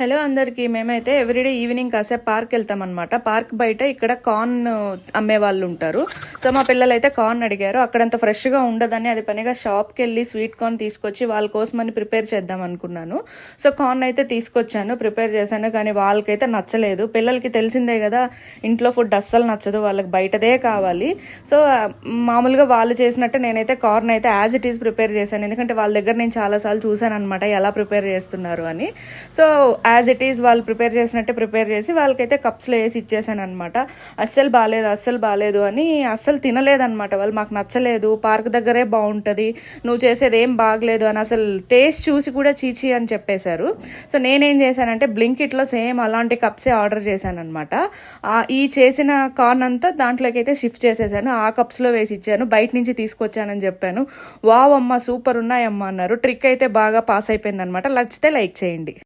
Hello అందరికీ మేమైతే everyday evening కాసేపు పార్క్ వెళ్తామన్నమాట. పార్క్ బయట ఇక్కడ కార్న్ అమ్మే వాళ్ళు ఉంటారు. సో మా పిల్లలు అయితే కార్న్ అడిగారు. అక్కడంత ఫ్రెష్గా ఉండదని అది పనిగా షాప్కి వెళ్ళి స్వీట్ కార్న్ తీసుకొచ్చి వాళ్ళ కోసమని ప్రిపేర్ చేద్దాం అనుకున్నాను. సో కార్న్ అయితే తీసుకొచ్చాను ప్రిపేర్ చేశాను కానీ వాళ్ళకైతే నచ్చలేదు. పిల్లలకి తెలిసిందే కదా ఇంట్లో ఫుడ్ అస్సలు నచ్చదు వాళ్ళకి బయటదే కావాలి. సో మామూలుగా వాళ్ళు చేసినట్టు నేనైతే కార్న్ అయితే యాజ్ ఇట్ ఈస్ ప్రిపేర్ చేశాను. ఎందుకంటే వాళ్ళ దగ్గర నేను చాలాసార్లు చూశాను అనమాట ఎలా ప్రిపేర్ చేస్తున్నారు అని. సో యాజ్ ఇట్ ఈస్ వాళ్ళు ప్రిపేర్ చేసినట్టే ప్రిపేర్ చేసి వాళ్ళకైతే కప్స్లో వేసి ఇచ్చేసాను అనమాట అస్సలు బాగాలేదు అస్సలు బాగాలేదు అని అస్సలు తినలేదన్నమాట. వాళ్ళు మాకు నచ్చలేదు పార్క్ దగ్గరే బాగుంటుంది నువ్వు చేసేది ఏం బాగలేదు అని అసలు టేస్ట్ చూసి కూడా చీచి అని చెప్పేశారు. సో నేనేం చేశానంటే బ్లింకిట్లో సేమ్ అలాంటి కప్సే ఆర్డర్ చేశాను అనమాట ఈ చేసిన కార్న్ అంతా దాంట్లోకి అయితే షిఫ్ట్ చేసేసాను. ఆ కప్స్లో వేసి ఇచ్చాను. బయట నుంచి తీసుకొచ్చానని చెప్పాను. వావ్ అమ్మ సూపర్ ఉన్నాయమ్మా అన్నారు. ట్రిక్ అయితే బాగా పాస్ అయిపోయింది అనమాట నచ్చితే లైక్ చేయండి.